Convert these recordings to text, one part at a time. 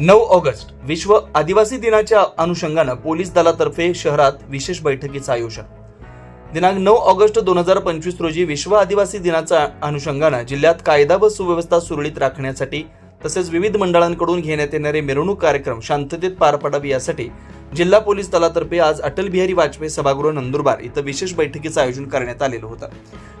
नऊ ऑगस्ट विश्व आदिवासी दिनाच्या अनुषंगानं पोलीस दलातर्फे शहरात विशेष बैठकीचं आयोजन. दिनांक नऊ ऑगस्ट दोन हजार पंचवीस रोजी विश्व आदिवासी दिनाच्या अनुषंगानं जिल्ह्यात कायदा व सुव्यवस्था सुरळीत राखण्यासाठी तसेच विविध मंडळांकडून घेण्यात येणारे मिरवणूक कार्यक्रम शांततेत पार पडावे यासाठी जिल्हा पोलीस दलातर्फे आज अटल बिहारी वाजपेयी सभागृह नंदुरबार इथं विशेष बैठकीचं आयोजन करण्यात आलेलं होतं.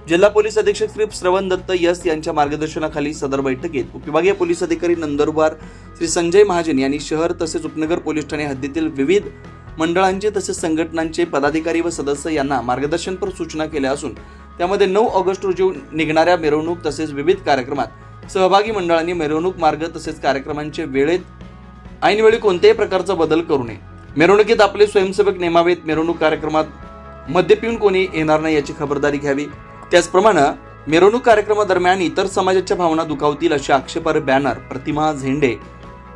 जिल्हा पोलीस अधीक्षक श्री श्रवण दत्त यस यांच्या मार्गदर्शनाखाली सदर बैठकीत उपविभागीय पोलीस अधिकारी नंदुरबार श्री संजय महाजन यांनी शहर तसेच उपनगर पोलीस ठाणे हद्दीतील विविध मंडळांचे तसेच संघटनांचे पदाधिकारी व सदस्य यांना मार्गदर्शनपर सूचना केल्या असून त्यामध्ये नऊ ऑगस्ट रोजी निघणाऱ्या मिरवणूक तसेच विविध कार्यक्रमात सहभागी मंडळांनी मिरवणूक मार्ग तसेच कार्यक्रमांचे वेळेत ऐनवेळी कोणत्याही प्रकारचा बदल करू नये. मिरवणुकीत आपले स्वयंसेवक नेमावेत. मिरवणूक कार्यक्रमात मद्य पिऊन कोणी येणार नाही याची खबरदारी घ्यावी. त्याचप्रमाणे मिरवणूक कार्यक्रमादरम्यान इतर समाजाच्या भावना दुखावतील असे आक्षेपार्ह बॅनर प्रतिमा झेंडे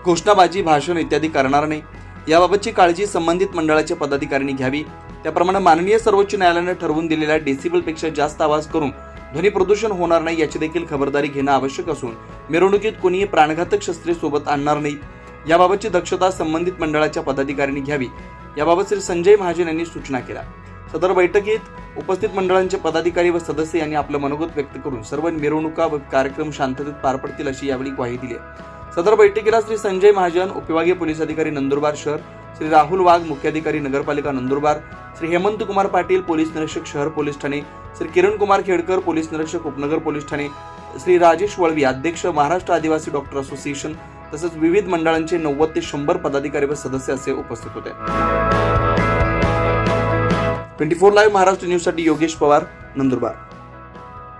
घोषणाबाजी भाषण इत्यादी करणार नाही. याबाबतची काळजी संबंधित मंडळाच्या पदाधिकाऱ्यांनी घ्यावी. त्याप्रमाणे माननीय सर्वोच्च न्यायालयाने ठरवून दिलेल्या डेसिबलपेक्षा जास्त आवाज करून ध्वनी प्रदूषण होणार नाही याची देखील खबरदारी घेणं आवश्यक असून मिरवणुकीत कोणीही प्राणघातक शस्त्रे सोबत आणणार नाही. याबाबतची दक्षता संबंधित मंडळाच्या पदाधिकाऱ्यांनी घ्यावी. याबाबत श्री संजय महाजन यांनी सूचना केल्या. सदर बैठकीत उपस्थित मंडळांचे पदाधिकारी व सदस्य यांनी आपलं मनोगत व्यक्त करून सर्व मिरवणुका व कार्यक्रम शांततेत पार पडतील अशी यावेळी ग्वाही दिली. सदर बैठकीला श्री संजय महाजन उपविभागीय पोलीस अधिकारी नंदुरबार शहर श्री राहुल वाघ मुख्याधिकारी नगरपालिका नंदुरबार श्री हेमंत कुमार पाटील पोलीस निरीक्षक शहर पोलीस ठाणे श्री किरण कुमार खेडकर पोलीस निरीक्षक उपनगर पोलीस ठाणे श्री राजेश वळवी अध्यक्ष महाराष्ट्र आदिवासी डॉक्टर असोसिएशन तसेच विविध मंडळांचे नव्वद ते शंभर पदाधिकारी व सदस्य असे उपस्थित होते. ट्वेंटी फोर लाईव्ह महाराष्ट्र न्यूजसाठी योगेश पवार नंदुरबार.